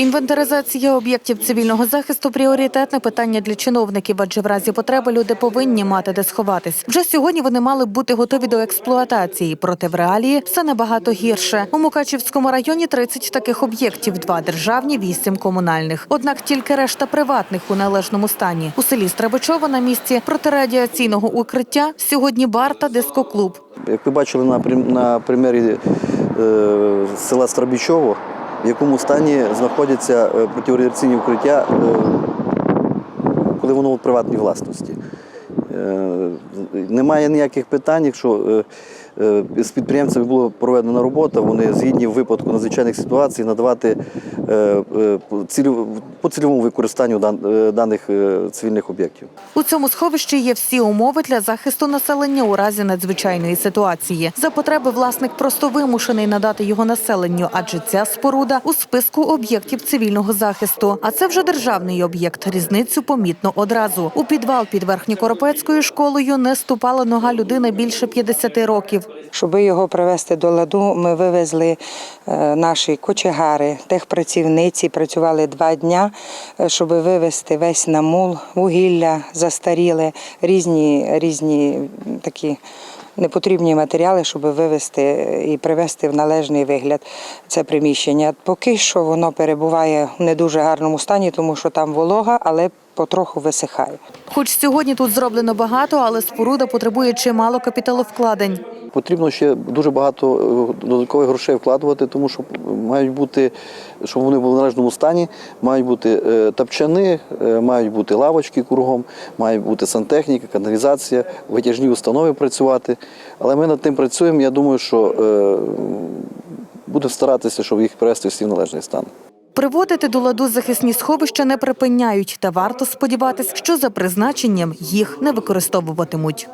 Інвентаризація об'єктів цивільного захисту пріоритетне питання для чиновників, адже в разі потреби люди повинні мати де сховатись. Вже сьогодні вони мали б бути готові до експлуатації, проте в реалії все набагато гірше. У Мукачівському районі 30 таких об'єктів, два державні, вісім комунальних. Однак тільки решта приватних у належному стані. У селі Страбичово на місці протирадіаційного укриття сьогодні бар та дискоклуб. Як ви бачили на, на примері е, села Страбічово, в якому стані знаходяться е, протирадіаційні укриття, е, коли воно у приватній власності. Е, Немає ніяких питань, якщо з підприємцями була проведена робота, вони згідні в випадку надзвичайних ситуацій надавати е, е, по цільовому використанню е, даних е, цивільних об'єктів. У цьому сховищі є всі умови для захисту населення у разі надзвичайної ситуації. За потреби власник просто вимушений надати його населенню, адже ця споруда у списку об'єктів цивільного захисту. А це вже державний об'єкт. Різницю помітно одразу. У підвал під верхньокоропецькою школою не ступала нога людини більше 50 років. Щоб його привести до ладу, ми вивезли е, наші кочегари, техпрацівниці, працювали два дня, е, щоб вивезти весь намул, вугілля застаріле, різні, різні такі непотрібні матеріали, щоб вивезти і привести в належний вигляд це приміщення. Поки що воно перебуває в не дуже гарному стані, тому що там волога, але потроху висихає. Хоч сьогодні тут зроблено багато, але споруда потребує чимало капіталовкладень. Потрібно ще дуже багато е, додаткових грошей вкладувати, тому що мають бути, щоб вони були в належному стані, мають бути е, тапчани, е, мають бути лавочки кругом, має бути сантехніка, каналізація, витяжні установи працювати. Але ми над тим працюємо. Я думаю, що будемо старатися, щоб їх привести всі в належний стан. Приводити до ладу захисні сховища не припиняють, та варто сподіватись, що за призначенням їх не використовуватимуть.